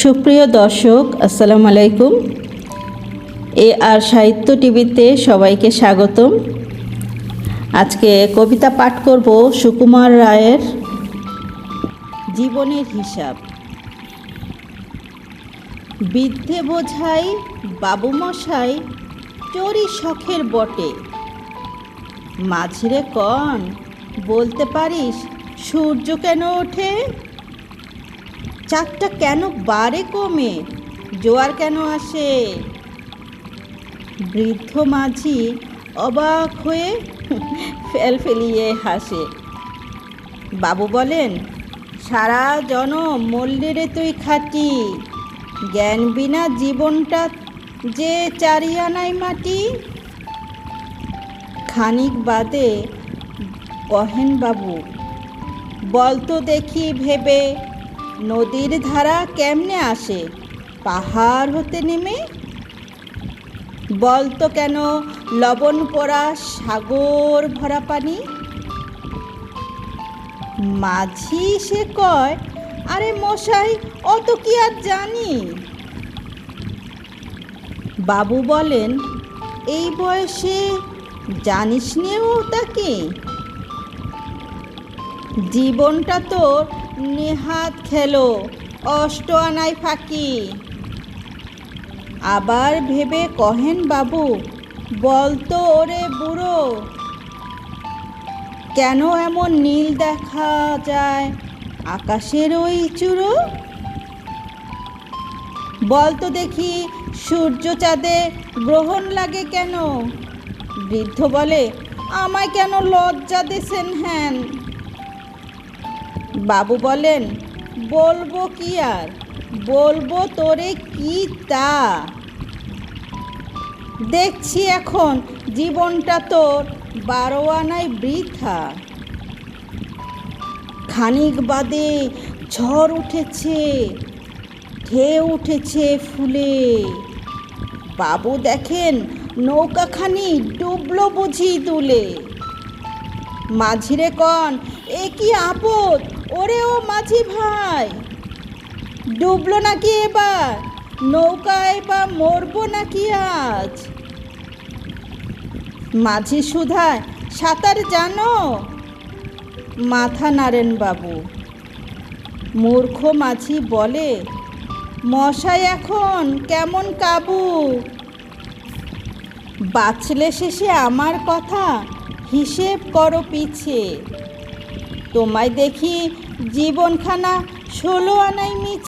সুপ্রিয় দর্শক, আসসালামু আলাইকুম। এ আর সাহিত্য টিভিতে সবাইকে স্বাগতম। আজকে কবিতা পাঠ করব সুকুমার রায়ের জীবনের হিসাব। বৃদ্ধে বোঝাই বাবুমশাই চোরি শখের বটে। মাঝরে কন, বলতে পারিস সূর্য কেন ওঠে? চাঁদটা কেন বারে কমে জোয়ার কেন আসে? বৃদ্ধ মাঝি অবাক হয়ে ফেল ফেলিয়ে হাসে। বাবু বলেন, সারা জনম মল্লিরে তুই খাটি। জ্ঞান বিনা জীবনটা যে চারিয়ানাই মাটি। খানিক বাদে কহেন বাবু বলতো দেখি ভেবে নদীর ধারা কেমনে আসে? পাহাড় হতে নেমে? বলতো কেন লবণ পড়া সাগর ভরা পানি? মাঝি সে কয়, আরে মশাই, অত কি আর জানি? বাবু বলেন, এই বয়সে জানিস নিও তাকে জীবনটা তোর নেহাত খেলো, অষ্ট আনাই ফাঁকি। আবার ভেবে কহেন বাবু বলতো ওরে বুড়ো। কেন এমন নীল দেখা যায় আকাশের ওই চূড়ো বলতো দেখি, সূর্য চাঁদে গ্রহণ লাগে কেন? বৃদ্ধ বলে, আমায় কেন লজ্জা দেছেন হ্যান বাবু বলেন, বলব কি আর? বলব তোরে কি তা? দেখছি এখন জীবনটা তোর বারো আনায় বৃথা। খানিক বাদে ঝড় উঠেছে, ঢেউ উঠেছে ফুলে। বাবু দেখেন নৌকাখানি ডুবলো বুঝি তুলে মাঝিরে কন, এ কি আপদ? ওরে ও মাঝি ভাই, ডুবলো নাকি এবার? নৌকায় বা মরবো নাকি আজ? মাঝি সুধায়, সাঁতার জানো? মাথা নাড়েন বাবু। মূর্খ মাঝি বলে, মশাই এখন কেমন কাবু? বাঁচলে শেষে আমার কথা হিসেব করো পিছে। তোমায় দেখি জীবনখানা ষোলো আনাই মিছে